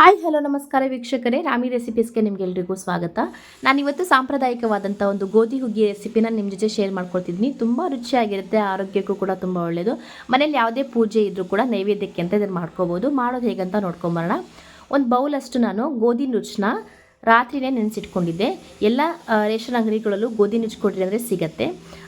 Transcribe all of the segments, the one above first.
Hi, hello, ನಮಸ್ಕಾರ ವೀಕ್ಷಕರೇ. ರಾಮಿ ರೆಸಿಪೀಸ್ಗೆ ನಿಮಗೆಲ್ರಿಗೂ ಸ್ವಾಗತ. ನಾನಿವತ್ತು ಸಾಂಪ್ರದಾಯಿಕವಾದಂಥ ಒಂದು ಗೋಧಿ ಹುಗ್ಗಿ ರೆಸಿಪಿನ ನಿಮ್ಮ ಜೊತೆ ಶೇರ್ ಮಾಡ್ಕೊಳ್ತಿದ್ದೀನಿ ತುಂಬ ರುಚಿಯಾಗಿರುತ್ತೆ, ಆರೋಗ್ಯಕ್ಕೂ ಕೂಡ ತುಂಬ ಒಳ್ಳೆಯದು ಮನೇಲಿ ಯಾವುದೇ ಪೂಜೆ ಇದ್ದರೂ ಕೂಡ ನೈವೇದ್ಯಕ್ಕೆ ಅಂತ ಇದನ್ನು ಮಾಡ್ಕೋಬೋದು. ಮಾಡೋದು ಹೇಗಂತ ನೋಡ್ಕೊಂಬರೋಣ. ಒಂದು ಬೌಲಷ್ಟು ನಾನು ಗೋಧಿ ನುಚ್ಚನ್ನ ರಾತ್ರಿನೇ ನೆನೆಸಿಟ್ಕೊಂಡಿದ್ದೆ. ಎಲ್ಲ ರೇಷನ್ ಅಂಗಡಿಗಳಲ್ಲೂ ಗೋಧಿ ನುಚ್ಚು ಕೊಡ್ರಿ ಅಂದರೆ ಸಿಗತ್ತೆ.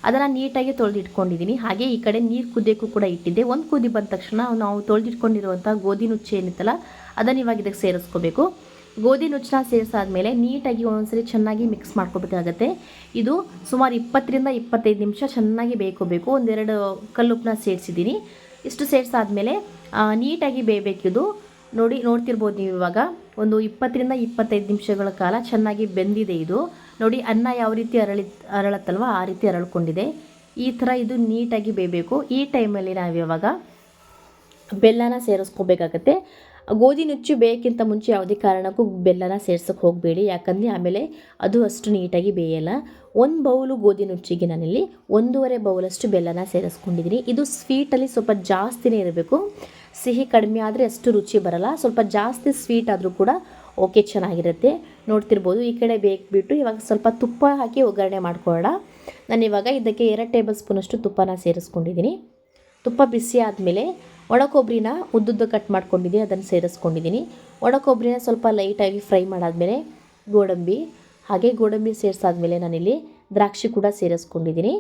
ಅದನ್ನು ನೀಟಾಗಿ ತೊಳೆದಿಟ್ಕೊಂಡಿದ್ದೀನಿ ಹಾಗೆ ಈ ಕಡೆ ನೀರು ಕುದಿಯೋಕ್ಕೂ ಕೂಡ ಇಟ್ಟಿದ್ದೆ. ಒಂದು ಕುದಿ ಬಂದ ತಕ್ಷಣ ನಾವು ತೊಳೆದಿಟ್ಕೊಂಡಿರುವಂಥ ಗೋಧಿ ನುಚ್ಚು ಏನಿತ್ತಲ್ಲ, ಅದನ್ನು ಇವಾಗ ಇದಕ್ಕೆ ಸೇರಿಸ್ಕೋಬೇಕು. ಗೋಧಿ ನುಚ್ಚನ್ನ ಸೇರಿಸಾದ್ಮೇಲೆ ನೀಟಾಗಿ ಒಂದೊಂದ್ಸರಿ ಚೆನ್ನಾಗಿ ಮಿಕ್ಸ್ ಮಾಡ್ಕೋಬೇಕಾಗತ್ತೆ. ಇದು ಸುಮಾರು ಇಪ್ಪತ್ತರಿಂದ ಇಪ್ಪತ್ತೈದು ನಿಮಿಷ ಚೆನ್ನಾಗಿ ಬೇಯ್ಕೋಬೇಕು. ಒಂದೆರಡು ಕಲ್ಲುಪ್ಪನ್ನ ಸೇರಿಸಿದ್ದೀನಿ. ಇಷ್ಟು ಸೇರಿಸಾದ್ಮೇಲೆ ನೀಟಾಗಿ ಬೇಯಬೇಕಿದು. ನೋಡಿ, ನೋಡ್ತಿರ್ಬೋದು ನೀವು ಇವಾಗ. ಒಂದು ಇಪ್ಪತ್ತರಿಂದ ಇಪ್ಪತ್ತೈದು ನಿಮಿಷಗಳ ಕಾಲ ಚೆನ್ನಾಗಿ ಬೆಂದಿದೆ ಇದು. ನೋಡಿ, ಅನ್ನ ಯಾವ ರೀತಿ ಅರಳಿ, ಅರಳತ್ತಲ್ವ? ಆ ರೀತಿ ಅರಳ್ಕೊಂಡಿದೆ. ಈ ಥರ ಇದು ನೀಟಾಗಿ ಬೇಯಬೇಕು. ಈ ಟೈಮಲ್ಲಿ ನಾವು ಇವಾಗ ಬೆಲ್ಲನ ಸೇರಿಸ್ಕೋಬೇಕಾಗತ್ತೆ. ಗೋಧಿ ನುಚ್ಚು ಬೇಯಕ್ಕಿಂತ ಮುಂಚೆ ಯಾವುದೇ ಕಾರಣಕ್ಕೂ ಬೆಲ್ಲನ ಸೇರ್ಸೋಕ್ಕೆ ಹೋಗಬೇಡಿ. ಯಾಕಂದರೆ ಆಮೇಲೆ ಅದು ಅಷ್ಟು ನೀಟಾಗಿ ಬೇಯಲ್ಲ. ಒಂದು ಬೌಲು ಗೋಧಿ ನುಚ್ಚಿಗೆ ನಾನಿಲ್ಲಿ ಒಂದೂವರೆ ಬೌಲಷ್ಟು ಬೆಲ್ಲನ ಸೇರಿಸ್ಕೊಂಡಿದ್ದೀನಿ. ಇದು ಸ್ವೀಟಲ್ಲಿ ಸ್ವಲ್ಪ ಜಾಸ್ತಿನೇ ಇರಬೇಕು. ಸಿಹಿ ಕಡಿಮೆ ಆದರೆ ಅಷ್ಟು ರುಚಿ ಬರಲ್ಲ. ಸ್ವಲ್ಪ ಜಾಸ್ತಿ ಸ್ವೀಟ್ ಆದರೂ ಕೂಡ ಓಕೆ, ಚೆನ್ನಾಗಿರುತ್ತೆ. ನೋಡ್ತಿರ್ಬೋದು. ಈ ಕಡೆ ಬೇಕ್ಬಿಟ್ಟು ಇವಾಗ ಸ್ವಲ್ಪ ತುಪ್ಪ ಹಾಕಿ ಒಗ್ಗರಣೆ ಮಾಡ್ಕೊಳ್ಳೋಣ. ಇವಾಗ ಇದಕ್ಕೆ ಎರಡು ಟೇಬಲ್ ಸ್ಪೂನಷ್ಟು ತುಪ್ಪನ ಸೇರಿಸ್ಕೊಂಡಿದ್ದೀನಿ. ತುಪ್ಪ ಬಿಸಿ ಆದಮೇಲೆ ಒಣ ಕೊಬ್ಬರಿನ ಉದ್ದುದ್ದು ಕಟ್ ಮಾಡ್ಕೊಂಡಿದ್ದೀನಿ ಅದನ್ನು ಸೇರಿಸ್ಕೊಂಡಿದ್ದೀನಿ. ಒಣ ಕೊಬ್ಬರಿನ ಸ್ವಲ್ಪ ಲೈಟಾಗಿ ಫ್ರೈ ಮಾಡಾದಮೇಲೆ ಗೋಡಂಬಿ, ಹಾಗೆ ಗೋಡಂಬಿ ಸೇರಿಸಾದ್ಮೇಲೆ ನಾನಿಲ್ಲಿ ದ್ರಾಕ್ಷಿ ಕೂಡ ಸೇರಿಸ್ಕೊಂಡಿದ್ದೀನಿ.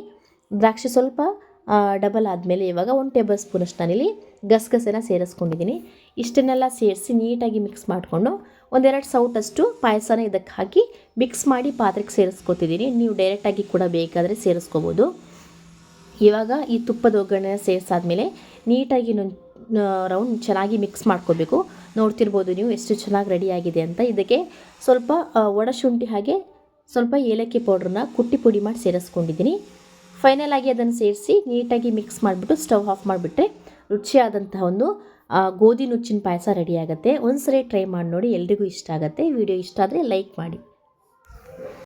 ದ್ರಾಕ್ಷಿ ಸ್ವಲ್ಪ ಡಬಲ್ ಆದಮೇಲೆ ಇವಾಗ ಒಂದು ಟೇಬಲ್ ಸ್ಪೂನಷ್ಟು ನಾನಿಲ್ಲಿ ಗಸಗಸೆನ ಸೇರಿಸ್ಕೊಂಡಿದ್ದೀನಿ. ಇಷ್ಟನ್ನೆಲ್ಲ ಸೇರಿಸಿ ನೀಟಾಗಿ ಮಿಕ್ಸ್ ಮಾಡಿಕೊಂಡು ಒಂದೆರಡು ಸೌಟಷ್ಟು ಪಾಯಸನ ಇದಕ್ಕೆ ಹಾಕಿ ಮಿಕ್ಸ್ ಮಾಡಿ ಪಾತ್ರೆಗೆ ಸೇರಿಸ್ಕೊತಿದ್ದೀನಿ. ನೀವು ಡೈರೆಕ್ಟಾಗಿ ಕೂಡ ಬೇಕಾದರೆ ಸೇರಿಸ್ಕೋಬೋದು. ಇವಾಗ ಈ ತುಪ್ಪದ ಒಗ್ಗರಣೆ ಸೇರಿಸಾದ್ಮೇಲೆ ನೀಟಾಗಿ ರೌಂಡ್ ಚೆನ್ನಾಗಿ ಮಿಕ್ಸ್ ಮಾಡ್ಕೋಬೇಕು. ನೋಡ್ತಿರ್ಬೋದು ನೀವು ಎಷ್ಟು ಚೆನ್ನಾಗಿ ರೆಡಿಯಾಗಿದೆ ಅಂತ. ಇದಕ್ಕೆ ಸ್ವಲ್ಪ ಒಣಶುಂಠಿ ಹಾಗೆ ಸ್ವಲ್ಪ ಏಲಕ್ಕಿ ಪೌಡ್ರನ್ನ ಕುಟ್ಟಿ ಪುಡಿ ಮಾಡಿ ಸೇರಿಸ್ಕೊಂಡಿದ್ದೀನಿ. ಫೈನಲ್ ಆಗಿ ಅದನ್ನು ಸೇರಿಸಿ ನೀಟಾಗಿ ಮಿಕ್ಸ್ ಮಾಡಿಬಿಟ್ಟು ಸ್ಟವ್ ಆಫ್ ಮಾಡಿಬಿಟ್ರೆ ರುಚಿಯಾದಂತಹ ಒಂದು ಗೋಧಿ ನುಚ್ಚಿನ ಪಾಯಸ ರೆಡಿ ಆಗುತ್ತೆ. ಒಂದ್ಸರಿ ಟ್ರೈ ಮಾಡಿ ನೋಡಿ ಎಲ್ರಿಗೂ ಇಷ್ಟ ಆಗುತ್ತೆ. ವಿಡಿಯೋ ಇಷ್ಟ ಆದರೆ ಲೈಕ್ ಮಾಡಿ.